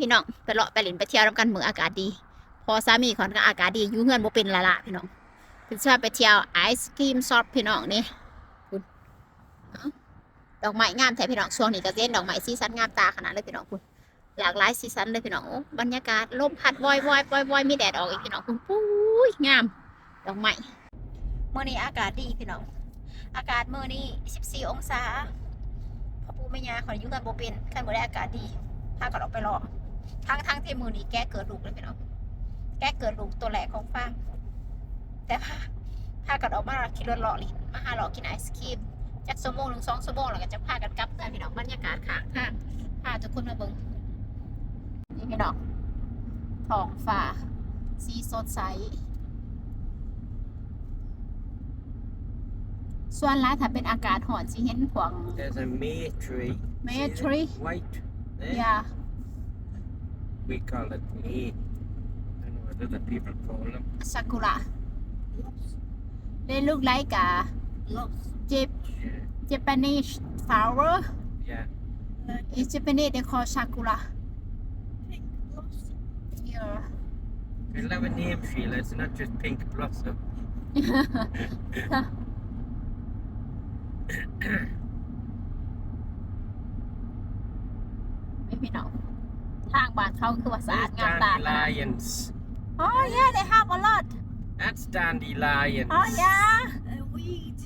พี่น้องไปเลาะไปเล่นไปเที่ยวนํกันเมืองอากาศดี พอสามีขอนก็อากาศดีอยู่เฮือนบ่เป็นละละพี่น้องเป็นชอบไปเที่ยวไอศครีมช็อปพี่น้องนี่คุณดอกไม้งามแท้พี่น้องช่วงนี้ก็เล่นดอกไม้สีสันงามตาขนาดเลยพี่น้องคุณหลากหลายสีสันเลยพี่น้องบรรยากาศลมพัดวอยวอยวอยวอยมีแดดออกอีกพี่น้องคุณปุ้ยงามดอกไม้เมื่อนี้อากาศดีพี่น้องอากาศเมื่อนี้ 14 องศาพ่อปู่แม่ยาขออยู่กันบ่เป็นคันบ่ได้อากาศดีพากันออกไปรอ ทั้งทั้งที่มือนี้แกเกิดลูกเลยพี่น้องแกเกิดลูกตัวแรกของฟางแต่พาพากันออกมาขี่รถเลาะลินมาหาเลาะกินไอศครีมจักชั่วโมงหนึ่งสองชั่วโมงแล้วก็จะพากันกลับกันพี่น้องบรรยากาศข้างทางพาทุกคนมาเบิ่งนี่พี่น้องท้องฟ้าสีสดใสส่วนร้ายถ้าเป็นอากาศหอนสิเห็นพวก There's a may tree. May See it? tree? White. There. ยา We call it may. I don't know what other people call them. ซากุระ they look like a Jap- Yeah. Japanese flower Yeah. in Japanese they call sakura yeah It'll have a name, Sheila. It's not just pink blossom. ไม่พี่น้อง ทางบ้านเขาคือว่าสะอาด These งามตา dandelions. oh yeah they have a lot That's dandelions. oh yeah A weed.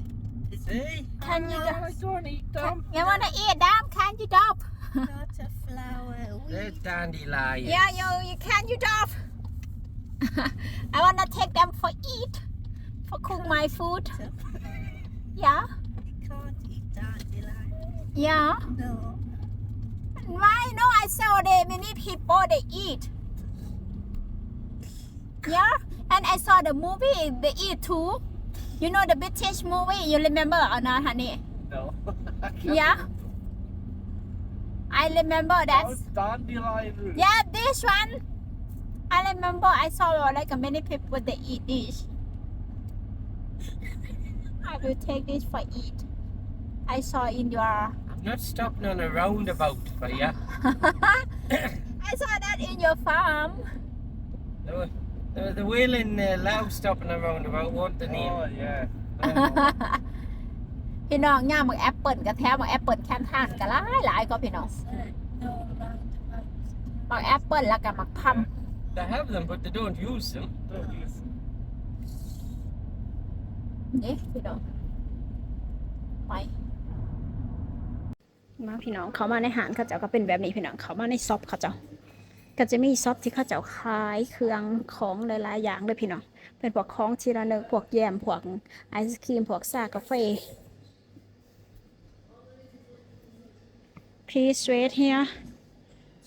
See? can you Oh, I don't eat them. you wanna eat them can you dop Not a flower. A There's weed. dandelions. yeah you you can you dop I wanna take them for eat for cook my food yeah You can't eat dandelion. yeah No. Why? No, I saw the many people they eat. Yeah, and I saw the movie they eat too. You know the British movie. You remember or not, honey? No. Yeah. I remember that. Yeah, this one. I remember I saw like many people they eat this. I will take this for eat. I saw in your. I'm not stopping on a roundabout for you. I saw that in your farm. The, the, the wailing uh, loud stopping a roundabout, want the name. Oh yeah. พี่น้องย่าหมึกแอปเปิลกับแท้หมึกแอปเปิลแค่ทานกันหลายหลายก็พี่น้อง Uh, no roundabouts. หมักแอปเปิลแล้วก็หมักพัม They have them, but they don't use them. Don't use. นี่พี่น้องไป มาพี่น้องเขามาในหารเขาเจ้าก็เป็นแบบนี้พี่น้องเขามาในซอปเขาเจ้าก็จะมีซอปที่เขาเจ้าขายเครื่องของหลายๆอย่างเลยพี่น้องเป็นพวกของทีละเนกพวกแยมพวกไอศครีมพวกซากาแฟ Please wait here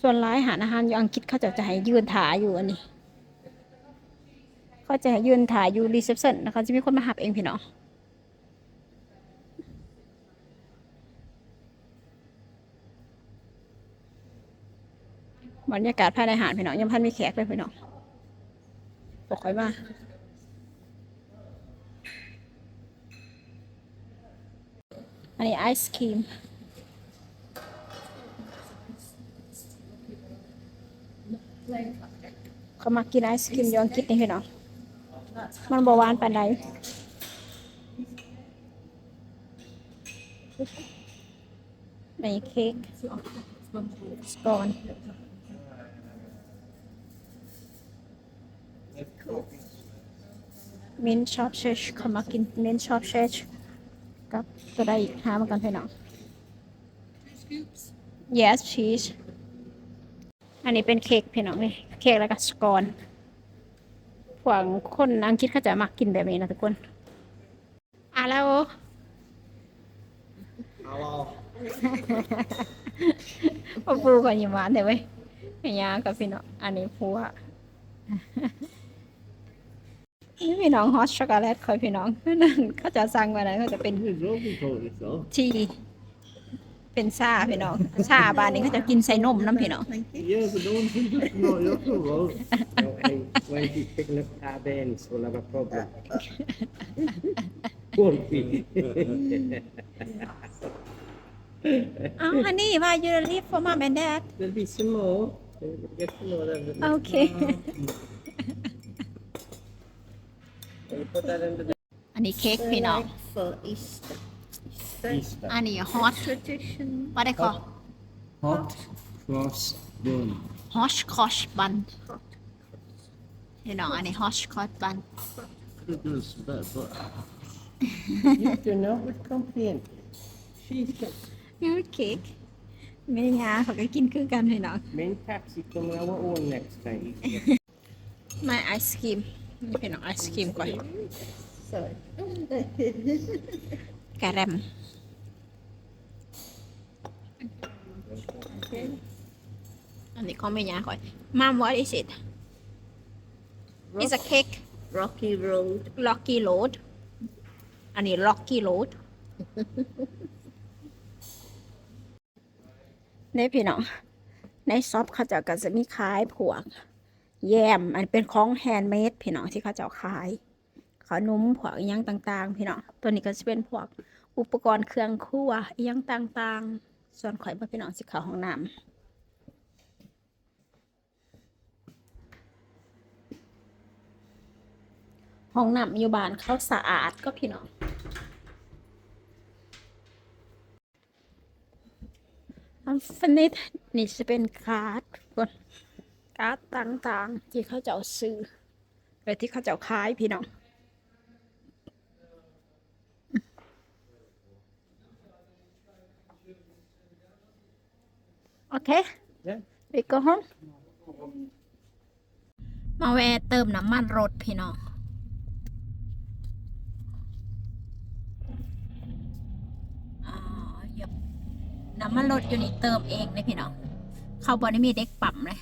ส่วนร้ายอาหารอาหารอยู่อังกฤษเขาจะจะให้ยืนถ่ายอยู่อันนี้เขาจะให้ยืนถ่ายอยู่รีเซพชันนะคะจะมีคนมาหับเองพี่น้อง บรรยากาศภายในหาดพี่น้องยังพันมีแขกเลยพี่น้องบอกค่อยมาอันนี้ไอศครีมเขามากินไอศครีมย้อนกินนี่พี่น้องมันบหวานปานใดในเค้กสกอน มินชอปเชชเขามากินมินชอปเชชกับตัวใดอีกหามากันพี่น้อง yes cheese อันนี้เป็นเค้กพี่น้องนี่เค้กแล้วก็สกอนพวกคนอังกฤษเขาจะมักกินแบบนี้นะทุกคนอะแล้ว Hello. พ่อปูก่อนยิ้มหวานเลยเว้ยไอ้ยากับพี่น้องอันนี้พัว นี่พี่น้องฮอตช็อกโกแลตคอยพี่น้องนั่นเขาจะสั่งมาแล้วเขาจะเป็น This is lovely talking stuff. ทีเป็นซาพี่น้องซาบานนี้เขาจะกินใส่นมน้ำพี่น้อง Thank you. Yeah, but no one can just know you're so well. No, hey, when he's picking up our bends, we'll have a problem. Won't we? อ้าวฮันนี่ว่า you live for mom and dad There'll be some more. Get to know them. โอเค You put that into the อันนี้เค้กพี่น้อง Like for Easter. Easter. อันนี้ฮอต Tradition. ว่าได้ขอ Hot cross bun. ฮอชคอชบันพี่น้องอันนี้ฮอชคอชบัน Could do some better butter. You do not with complaint. She's got เค้กไม่ยาเขาก็กินคือกันพี่น้อง main taxi coming our own next time. ไม่ไอศครีม นี่พี่น้องไอศครีมก่อน Sorry. กระแรมอันนี้เขาไม่ยาก่อนมาม what is it it's a cake Rocky Road. Lucky Road อันนี้ Lucky Road นี่พี่น้องในซอปเขาเจะก็จะมีขายผวก แยมอันเป็นของแฮนด์เมดพี่น้องที่เขาเจะขายขนมผวกอิหยังต่างๆ พี่น้องตัวนี้ก็จะเป็นพวกอุปกรณ์เครื่องครัวอิหยังต่างๆ ส่วนข่อยบ่พี่น้องสิเขาห้องน้ำห้องน้ำอยู่บ้านเขาสะอาดก็พี่น้องอันฟนิดนี่จะเป็นการ์ดคน การ์ดต่างๆ ที่เขาจะเอาซื้อหรือที่เขาจะเอาขายพี่น้องโอเค ไปก็ห้องมาแวะเติมน้ำมันรถพี่น้องอ่าหยบน้ำมันรถอยู่นี่เติมเองเลยพี่น้อง เขาบอได้มีเด็กปั๊มเลย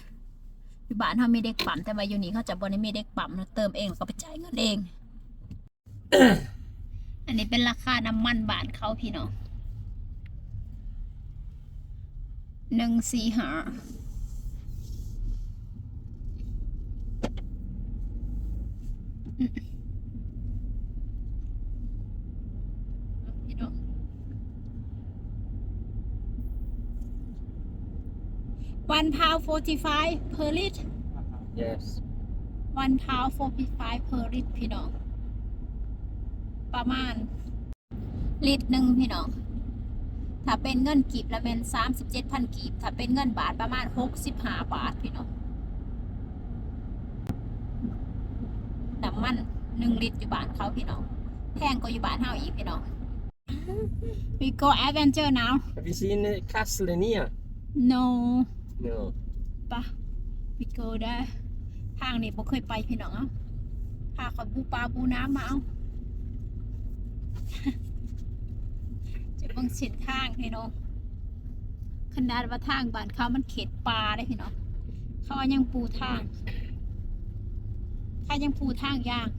อยู่บ้านเขาไม่เด็กปั๊มแต่ว่าอยู่นี่เขาจะบอได้มีเด็กปั๊มนะเติมเองแล้วก็ไปจ่ายเงินเอง อันนี้เป็นราคาน้ำมันบ้านเขาพี่น้องหนึ่งสี่ห้าอืม one pound forty five per liter Yes. one pound forty five per liter พี่น้อง ประมาณ ลิตรหนึ่งพี่น้อง ถ้าเป็นเงินกีบละเป็นสามสิบเจ็ดพันกีบ ถ้าเป็นเงินบาทประมาณหกสิบห้าบาทพี่น้องน้ำมันหนึ่งลิตรอยู่บ้านเขาพี่น้อง แพงกว่าอยู่บ้านเฮาอีกพี่น้อง we go adventure now Have you seen the castle in here? no No. ปะ we go there ทางนี้บ่เคยไปพี่น้องเอ้าพาขาบูปลาบูน้ำมาเอา จะเบิ่งเส้นทางพี่น้องขนาดว่าทางบ้านเขามันเขตป่าได้พี่น้องเขายังปูทางเขายังปูทางยาก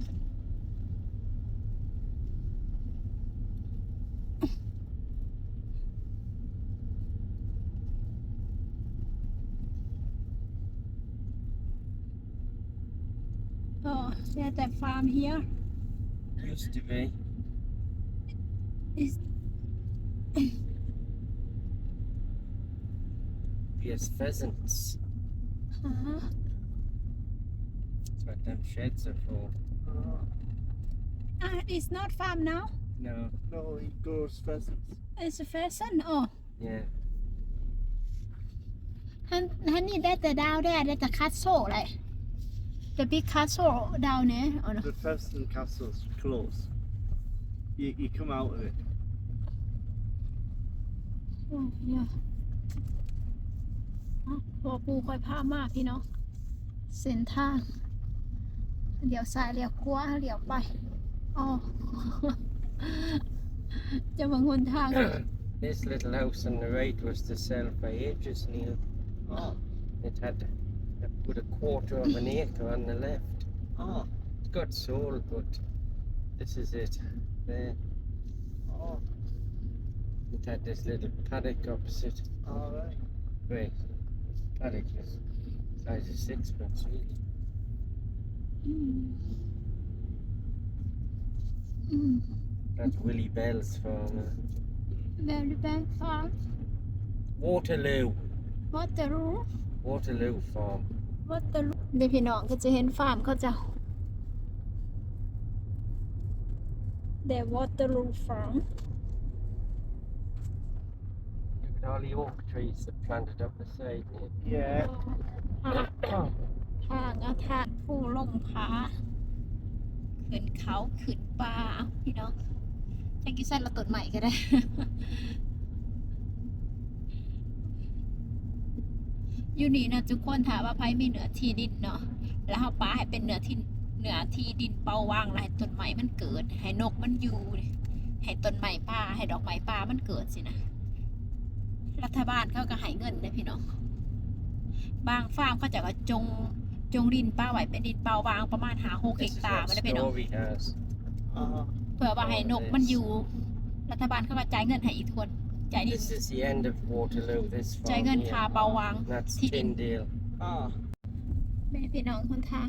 โอ้ there's a farm here Used to be. is Yes, pheasants. uh, That's what them sheds are for. uh, it's not farm now No. No, he grows pheasants. it's a pheasant oh Yeah. Hun- honey that's the down there that's the castle like the big castle down there oh no The pheasant castle's close. You, you come out of it. oh yeah อะพอปูคอยพามาพี่น้อง เส้นทางเลี้ยวซ้ายเลี้ยวขวาเลี้ยวไปอ๋อ จะมาหนทาง This little house on the right was to sell for ages, Neil. Oh, It had with a quarter of an acre on the left. Oh, it's got soul, but this is it. There. Oh. It had this little paddock opposite. All oh, right. Wait, paddock is size of sixpence, really. That's Willie Bell's farm. Willie Bell farm? Waterloo. Waterloo? Waterloo farm. วัตลุเดี๋ยวพี่น้องก็จะเห็นฟาร์มเขาจะเดวอเตอรูฟาร์ม Look at all the oak trees that planted up the side here. Yeah. ทางอาทางผู้ลงผาขึ้นเขาขึ้นป่าพี่น้องจังกิสันเราต้นใหม่ก็ได้ อยู่นี่นะทุกคนถามว่าไผมีเหนือที่ดินเนาะแล้วเขาป้าให้เป็นเหนือที่เหนือที่ดินเป้าว่างแล้วให้ต้นไม้มันเกิด ให้นกมันอยู่ให้ต้นไม้ป่าให้ดอกไม้ป่ามันเกิดสินะรัฐบาลเขาก็ให้เงินเลยพี่น้องบางฟาร์มเขาจะว่าจงจงดินป้าไว้เป็นดินเปล่าวางประมาณหาหกเฮ This ก is ตาร์ what มันได้เป็นเนาะ Story has. Uh-huh. เพื่อว่าให้นกมันอยู่ รัฐบาลเขาก็จ่ายเงินให้อีกทวนจ่ายดิน This is the end of Waterloo, this จ่าย farm เงิน here. คาเปาวาง That'sที่ดิน Tyndale. Ah. แม่พี่น้องคนทาง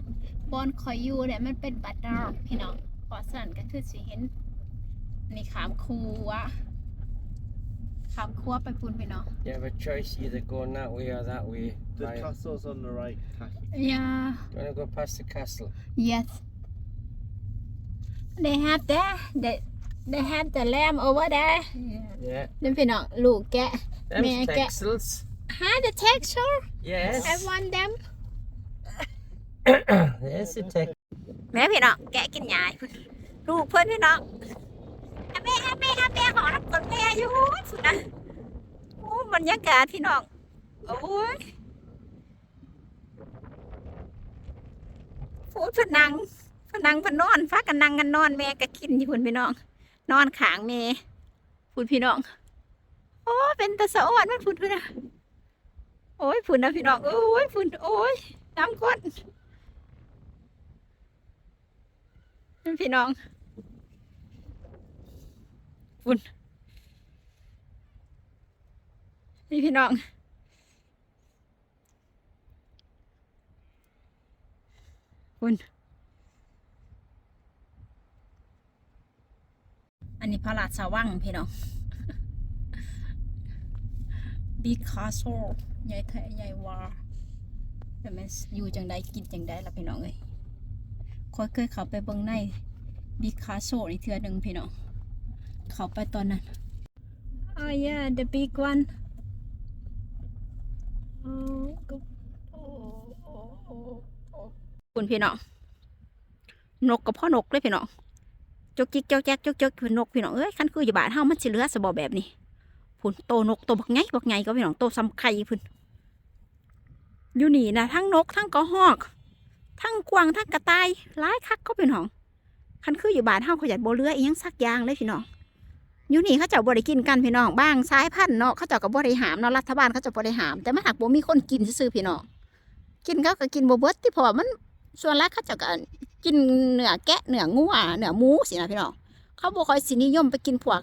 บอนคอยอยู่เนี่ยมันเป็นบัตรดอกพี่น้องขอสั่นก็คือสิเห็นนี่ขามคูวะขามคัวไปปุ่นพี่น้อง You have a choice either going that way or that way. The Right. castle's on the right. Taki. ยา Do you want to go past the castle? yes they have that they They have the lamb over there Yeah. นี่พี่น้องลูกแกะ Them May I get- texels. ha the texture Yes. I want them There's the tex. แม่พี่น้องแกะกินยายลูกเพื่อนพี่น้องแม่แม่แม่ขอรับกดแม่อยู่สุดนะโอ้บรรยากาศพี่น้องโอ้ยฟูดพนังพนังพนอนฟ้ากันนั่งกันนอนแม่ก็กินอยู่พุ่นพี่น้อง นอนขางแม่พุ่นพี่น้อง โอ้เป็นตะสะอ่อนมันพุ่นพุ่นนะโอ้ยพุ่นนะพี่น้องโอ้ยพุ่นโอ้ยน้ำก้นพี่น้องฝุ่นนี่พี่น้องฝุ่น อันนี้พระราชวังพี่น้อง Big Castle ใหญ่แท้ใหญ่วาแต่มันอยู่จังใดกินจังใดล่ะพี่น้องเอ้ยคอยเคยเขาไปเบิ่งในบิ๊กคาโซนี่เทือหนึ่งพี่น้องเขาไปตอนนั้น oh yeah the big one คุณพี่น้องนกกับพ่อนกเลยพี่น้อง จกจิกเจ้าแจ๊กจกจกคือนกพี่น้องเอ้ยคันคืออยู่บ้านเฮามันสิเหลือสบอแบบนี้พุ่นโตนกโตบักไงบักไงก็พี่น้องโตซ้ำไข่พุ่นอยู่นี่นะทั้งนกทั้งกระหอก ทั้งกวางทั้งกระต่ายหลายคักก็เป็นของคันคืออยู่บ้านเฮาขาอยากบ่เรืออียังสักอย่างเลยพี่น้องอยู่นี่เขาเจ้าบ่ได้กินกันพี่น้องบ้างสายพันเนาะเขาเจ้าก็บ่ได้หามเนาะรัฐบาลเขาเจ้าบ่ได้หาม แต่มันหักบ่มีคนกินซื่อพี่น้องกินเขาก็กินบ่เบิดที่พราะว่ามัน ส่วนหลายเขาจ้าก็กินเนื้อแกะเนื้องัวเนื้อหมูสินะพี่น้องเขาบ่ค่อยสินิยมไปกินพวก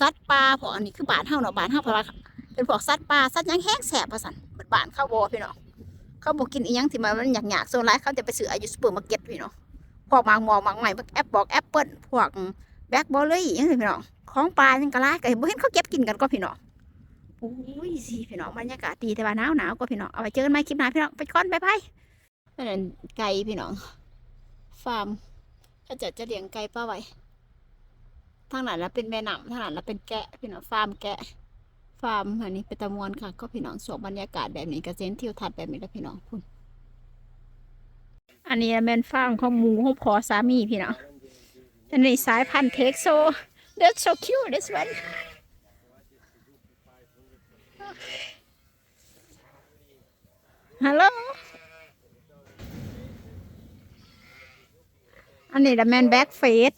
สัตว์ป่าพราะอันนี้คือบ้านเฮาเนาะบ้านเฮาเพราะว่าเป็นพวกสัตว์ป่าสัตว์ยังแห้งแสบว่าซั่นเหมือนบ้านเขาบ่พี่น้องเขาบอกกินอีหยังที่มันอยากอยากๆโซนไลท์เขาจะไปซื้ออายุซูเปอร์มาร์เก็ตพี่เนาะพวกหมางหมอหมางใหม่พวกแอปบอกแอปเปิลพวกแบล็คบอลเลยอย่างเงี้พี่น้องของปลายังกระไรก็เห็นเห็นเขาเก็บกินกันก็พี่น้องโอ้ยสิพี่น้องบรรยากาศดีแต่ว่าหนาวหนาวก็พี่น้องเอาไปเจอกันใหม่คลิปหน้าพี่น้องไปก่อนไป ไปนั่นไก่พี่น้อง ฟาร์มเขาจะจะเลี้ยงไก่ป้าไว้ทางนั้นแล้วเป็นแม่น้ำทางนั้นแล้วเป็นแกะพี่น้องฟาร์มแกะ ฟาร์มอันนี้เป็นตะมวนค่ะ ก็พี่น้องสวบรรยากาศแบบนี้กระเซ็นทิวทัศน์แบบนี้แล้วพี่น้องคุณอันนี้เป็นฟาร์มของหมูของพอสามีพี่น้องอันนี้สายพันธุ์เท็กโซ that's so cute this one hello อันนี้ละแมนแบ็กเฟส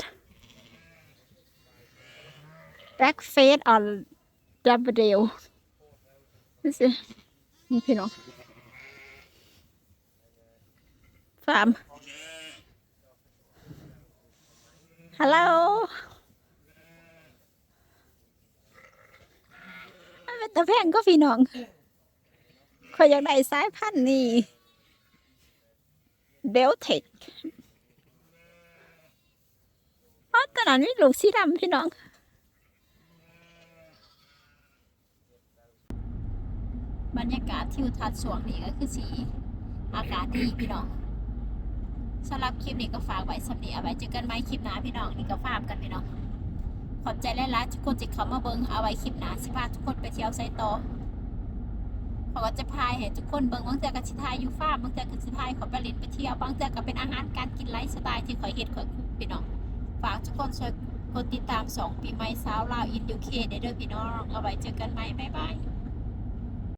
แบ็กเฟส on ดับเบิลเดลนี่สินี่พี่น้องฟาร์มฮัลโหลมันเป็นตะแพงก็พี่น้องคอยอยากได้สายพันธุ์นี่เบลเทค อ๋อตอนนั้นมีลูกสีดำพี่น้องบรรยากาศทิวทัศน์สวงนี่ก็คือสีอากาศดีพี่น้องสำหรับคลิปนี้ก็ฝากไว้สำนีเอาไว้เจอกันใหม่คลิปหน้าพี่น้องนี่ก็ฝากกันพี่น้องขอบใจหลายๆทุกคนที่เขามาเบิ่งเอาไว้คลิปหน้าสิพาทุกคนไปเที่ยวไซโตเขาก็จะพายให้ทุกคนเบิ่งบางเทื่อก็สิทายอยู่ฟาบางเทื่อก็สิพายขาไปเล่นไปเที่ยวบางเทื่อก็เป็นอาหารการกินไลฟ์สไตล์ที่ข่อยเฮ็ดข่อยคุกพี่น้อง ฝากทุกคนช่วยกดติดตามสองปีใหม่สาวลาวอินยูเคเด้อพี่น้องเอาไว้เจอกันใหม่บ๊ายบาย